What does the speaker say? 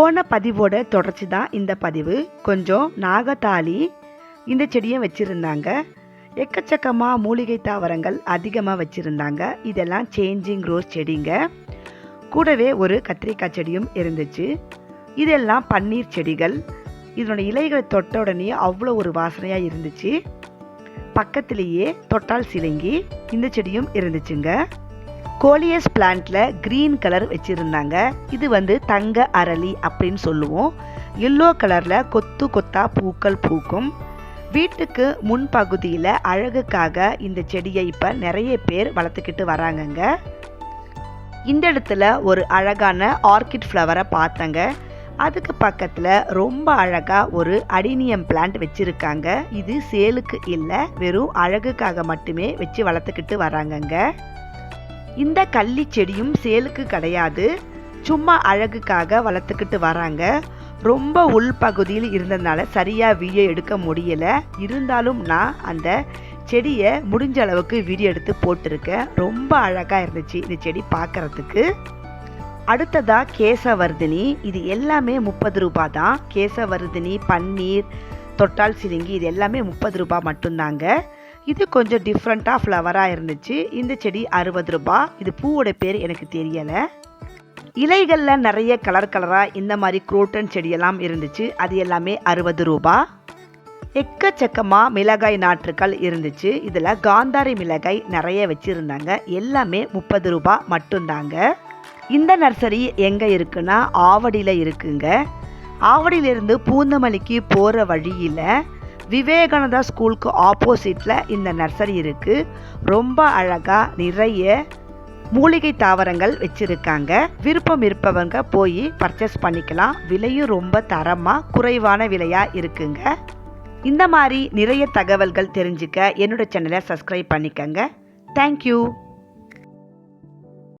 போன பதிவோட தொடர்ச்சி தான் இந்த பதிவு. கொஞ்சம் நாகத்தாளி இந்த செடியும் வச்சுருந்தாங்க. எக்கச்சக்கமாக மூலிகை தாவரங்கள் அதிகமாக வச்சுருந்தாங்க. இதெல்லாம் சேஞ்சிங் ரோஸ் செடிங்க. கூடவே ஒரு கத்திரிக்காய் செடியும் இருந்துச்சு. இதெல்லாம் பன்னீர் செடிகள். இதனோட இலைகளை தொட்ட உடனே அவ்வளோ ஒரு வாசனையாக இருந்துச்சு. பக்கத்திலேயே தொட்டால் சிலங்கி இந்த செடியும் இருந்துச்சுங்க. கோலியஸ் பிளான்ட்ல கிரீன் கலர் வச்சிருந்தாங்க. இது வந்து தங்க அரளி அப்படின்னு சொல்லுவோம். எல்லோ கலர்ல கொத்து கொத்தா பூக்கள் பூக்கும். வீட்டுக்கு முன்பகுதியில் அழகுக்காக இந்த செடியை இப்போ நிறைய பேர் வளர்த்துக்கிட்டு வராங்கங்க. இந்த இடத்துல ஒரு அழகான ஆர்கிட் ஃப்ளவரை பார்த்தங்க. அதுக்கு பக்கத்தில் ரொம்ப அழகாக ஒரு அடினியம் பிளான்ட் வச்சுருக்காங்க. இது சேலுக்கு இல்லை வெறும் அழகுக்காக மட்டுமே வச்சு வளர்த்துக்கிட்டு வராங்கங்க. இந்த கள்ளி செடியும் சேலுக்கு கிடையாது. சும்மா அழகுக்காக வளர்த்துக்கிட்டு வராங்க. ரொம்ப உள்பகுதியில் இருந்ததுனால சரியாக வீடியோ எடுக்க முடியலை. இருந்தாலும் நான் அந்த செடியை முடிஞ்ச அளவுக்கு வீடியோ எடுத்து போட்டிருக்கேன். ரொம்ப அழகாக இருந்துச்சு இந்த செடி பார்க்குறதுக்கு அடுத்ததாக கேசவர்தினி. இது எல்லாமே முப்பது ரூபா தான். கேசவர்தினி பன்னீர் தொட்டால் சிலிங்கி இது எல்லாமே முப்பது ரூபாய் மட்டும்தாங்க. இது கொஞ்சம் டிஃப்ரெண்ட்டாக ஃப்ளவராக இருந்துச்சு. இந்த செடி அறுபது ரூபா. இது பூவோட பேர் எனக்கு தெரியலை. இலைகளில் நிறைய கலர் கலராக இந்த மாதிரி குரோட்டன் செடியெல்லாம் இருந்துச்சு. அது எல்லாமே அறுபது ரூபா. எக்கச்சக்கமாக மிளகாய் நாற்றுக்கள் இருந்துச்சு. இதில் காந்தாரி மிளகாய் நிறைய வச்சுருந்தாங்க. எல்லாமே முப்பது ரூபா மட்டும்தாங்க. இந்த நர்சரி எங்கே இருக்குன்னா ஆவடியில் இருக்குங்க. ஆவடியிலிருந்து பூந்தமல்லிக்கு போகிற வழியில் விவேகானந்தா ஸ்கூலுக்கு ஆப்போசிட்டில் இந்த நர்சரி இருக்குது ரொம்ப அழகாக நிறைய மூலிகை தாவரங்கள் வச்சுருக்காங்க. விருப்பம் இருப்பவங்க போய் பர்ச்சேஸ் பண்ணிக்கலாம். விலையும் ரொம்ப தரமாக குறைவான விலையாக இருக்குங்க. இந்த மாதிரி நிறைய தகவல்கள் தெரிஞ்சுக்க என்னோட சேனலை சப்ஸ்கிரைப் பண்ணிக்கங்க. தேங்க்யூ